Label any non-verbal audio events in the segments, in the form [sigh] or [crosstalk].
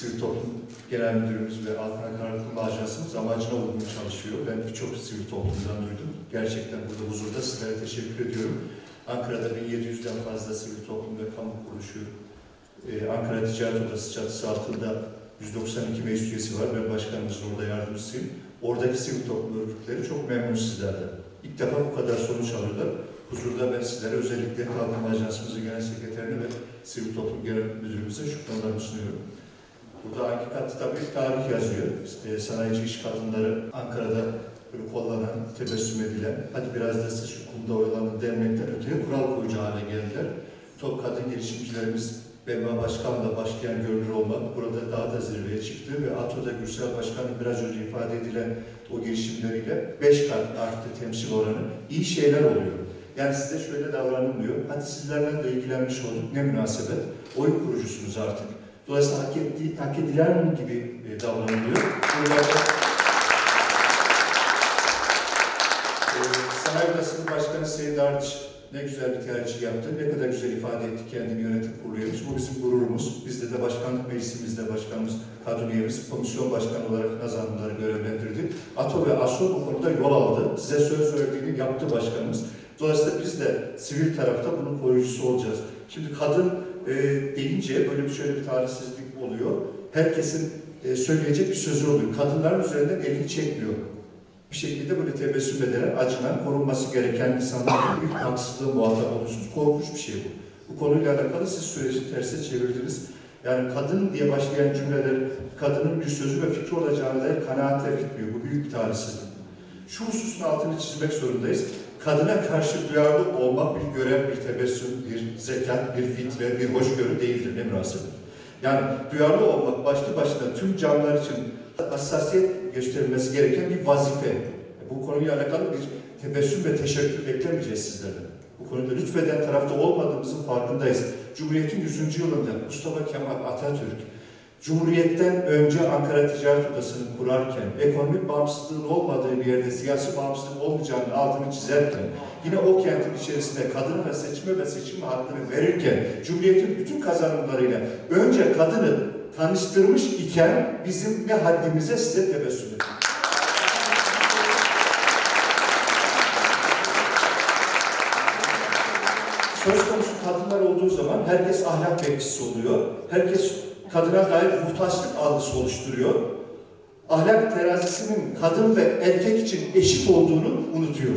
Sivil Toplum Genel Müdürümüz ve Altına Karartma Ajansımız amacına uygun çalışıyor. Ben birçok sivil toplumdan duydum. Gerçekten burada huzurda sizlere teşekkür ediyorum. Ankara'da 1700'den fazla sivil toplum ve kamu kuruluşu, e, Ankara Ticaret Odası çatısı altında 192 meclis üyesi var. Ben başkanımızın orada yardımcısıyım. Oradaki sivil toplum örgütleri çok memnun sizlerden. İlk defa bu kadar sonuç alıyorlar. Huzurda ben sizlere özellikle Kalkınma Ajansımızın Genel Sekreterine ve Sivil Toplum Genel Müdürümüze şükranlarımı sunuyorum. Burada hangi kat tabii tarih yazıyor. İşte sanayici iş kadınları Ankara'da böyle kollanan, tebessüm edilen, hadi biraz da siz şu kumda oyalanın dernekler öteye kural koyucu hale geldiler. Top kadın girişimcilerimiz Belma Başkan'la başlayan görünür olmak burada daha da zirveye çıktı ve ATO'da Gürsel Başkan'ın biraz önce ifade edilen o girişimleriyle 5 kat arttı temsil oranı. İyi şeyler oluyor. Yani size şöyle davranılmıyor. Hadi sizlerle de ilgilenmiş olduk. Ne münasebet. Oyun kurucusunuz artık. Dolayısıyla hak, ettiği, hak edilen gibi e, davranılıyor. Burada e, Sanayi Odası'nın Başkanı Seyit Arç ne güzel bir tercih yaptı. Ne kadar güzel ifade etti kendini yönetim kurulu üyemiz. Bu bizim gururumuz. Bizde de başkanlık meclisimizde başkanımız, kadın üyemiz, komisyon başkanı olarak Nazanlıları görevlendirdi. ATO ve ASO bu konuda yol aldı. Size söz verdiğini yaptı başkanımız. Dolayısıyla biz de sivil tarafta bunun koruyucusu olacağız. Şimdi kadın e, deyince böyle bir şöyle bir tarihsizlik oluyor. Herkesin e, söyleyecek bir sözü oluyor. Kadınların üzerinden elini çekmiyor. Bir şekilde böyle tebessüm ederek acınan, korunması gereken insanların büyük [coughs] haksızlığı muhatap oluyorsunuz. Korkunç bir şey bu. Bu konuyla alakalı siz süreci terse çevirdiniz. Yani kadın diye başlayan cümleler, kadının bir sözü ve fikri olacağına dair kanaatle bitmiyor. Bu büyük bir tarihsizlik. Şu hususun altını çizmek zorundayız. Kadına karşı duyarlı olmak bir görev, bir tebessüm, bir zekat, bir fitre, bir hoşgörü değildir ne münasebet. Yani duyarlı olmak başlı başına tüm canlılar için hassasiyet gösterilmesi gereken bir vazife. Bu konuyla alakalı bir tebessüm ve teşekkür beklemeyeceğiz sizlerden. Bu konuda lütfeden tarafta olmadığımızın farkındayız. Cumhuriyet'in 100. yılında Mustafa Kemal Atatürk Cumhuriyet'ten önce Ankara Ticaret Odası'nı kurarken, ekonomik bağımsızlığın olmadığı bir yerde siyasi bağımsızlık olmayacağının altını çizerken, yine o kentin içerisinde kadına ve seçme ve seçim hakkını verirken, Cumhuriyet'in bütün kazanımlarıyla önce kadını tanıştırmış iken bizim ne haddimize size tebessüm edin. Söz konusu kadınlar olduğu zaman herkes ahlak bekçisi oluyor. Herkes kadına dair muhtaçlık algısı oluşturuyor. Ahlak terazisinin kadın ve erkek için eşit olduğunu unutuyor.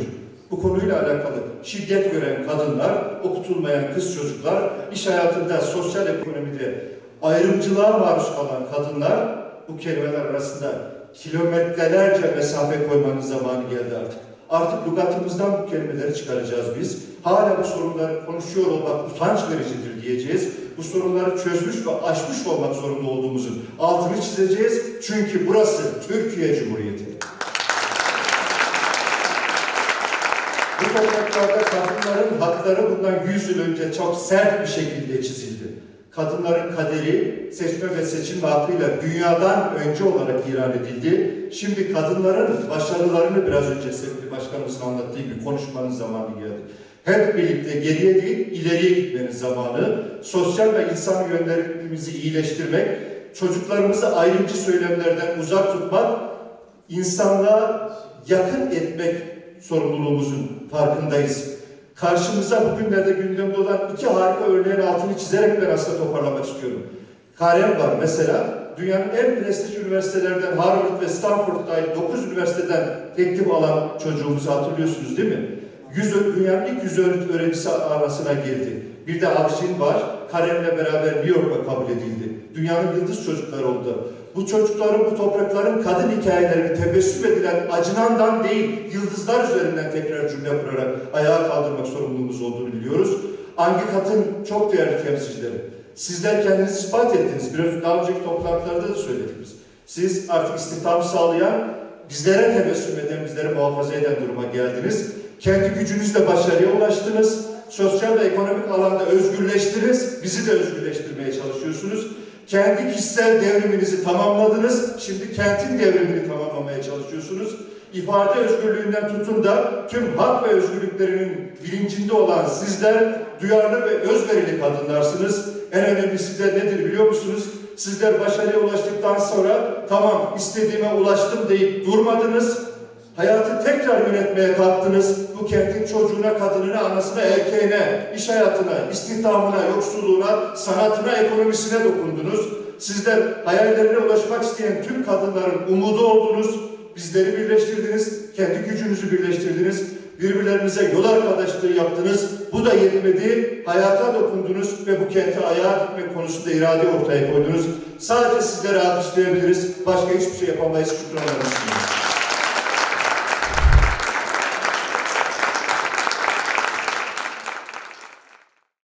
Bu konuyla alakalı şiddet gören kadınlar, okutulmayan kız çocuklar, iş hayatında, sosyal ekonomide ayrımcılığa maruz kalan kadınlar bu kelimeler arasında kilometrelerce mesafe koymanın zamanı geldi artık. Artık lügatımızdan bu kelimeleri çıkaracağız biz. Hala bu sorunları konuşuyor olmak utanç vericidir diyeceğiz. Bu sorunları çözmüş ve aşmış olmak zorunda olduğumuzun altını çizeceğiz. Çünkü burası Türkiye Cumhuriyeti. Bu topraklarda kadınların hakları bundan 100 yıl önce çok sert bir şekilde çizildi. Kadınların kaderi seçme ve seçim hakkıyla dünyadan önce olarak ilan edildi. Şimdi kadınların başarılarını biraz önce sevgili başkanımızın anlattığı gibi konuşmanın zamanı geldi. Hep birlikte geriye değil ileriye gitmenin zamanı, sosyal ve insan yönlerimizi iyileştirmek, çocuklarımızı ayrımcı söylemlerden uzak tutmak, insanlığa yakın etmek sorumluluğumuzun farkındayız. Karşımıza bugünlerde gündemde olan iki harika örneğin altını çizerek ben aslında toparlamak istiyorum. Karen var mesela, dünyanın en prestij üniversitelerden Harvard ve Stanford dahil 9 üniversiteden teklif alan çocuğumuzu hatırlıyorsunuz değil mi? 100, dünyanın ilk 100 öğrencisi arasına girdi. Bir de Avşin var, Karen'le beraber New York'a kabul edildi. Dünyanın yıldız çocukları oldu. Bu çocukların, bu toprakların kadın hikayelerini tebessüm edilen acınandan değil, yıldızlar üzerinden tekrar cümle kurarak ayağa kaldırmak sorumluluğumuz olduğunu biliyoruz. Angikat'ın çok değerli temsilcileri. Sizler kendinizi ispat ettiniz. Biraz daha önceki toplantılarda da söyledik biz. Siz artık istihdam sağlayan, bizlere tebessüm eden, bizlere muhafaza eden duruma geldiniz. Kendi gücünüzle başarıya ulaştınız. Sosyal ve ekonomik alanda özgürleştiniz. Bizi de özgürleştirmeye çalışıyorsunuz. Kendi kişisel devriminizi tamamladınız. Şimdi kentin devrimini tamamlamaya çalışıyorsunuz. İfade özgürlüğünden tutun da tüm hak ve özgürlüklerinin bilincinde olan sizler duyarlı ve özverili kadınlarsınız. En önemlisi de nedir biliyor musunuz? Sizler başarıya ulaştıktan sonra tamam istediğime ulaştım deyip durmadınız. Hayatı tekrar yönetmeye kalktınız. Bu kentin çocuğuna, kadınına, anasına, erkeğine, iş hayatına, istihdamına, yoksulluğuna, sanatına, ekonomisine dokundunuz. Sizler hayallerine ulaşmak isteyen tüm kadınların umudu oldunuz. Bizleri birleştirdiniz, kendi gücünüzü birleştirdiniz. Birbirlerinize yol arkadaşlığı yaptınız. Bu da yetmedi. Hayata dokundunuz ve bu kenti ayağa dikmek konusunda irade ortaya koydunuz. Sadece sizlere alkışlayabiliriz. Başka hiçbir şey yapamayız. Şükranlar sunuyoruz.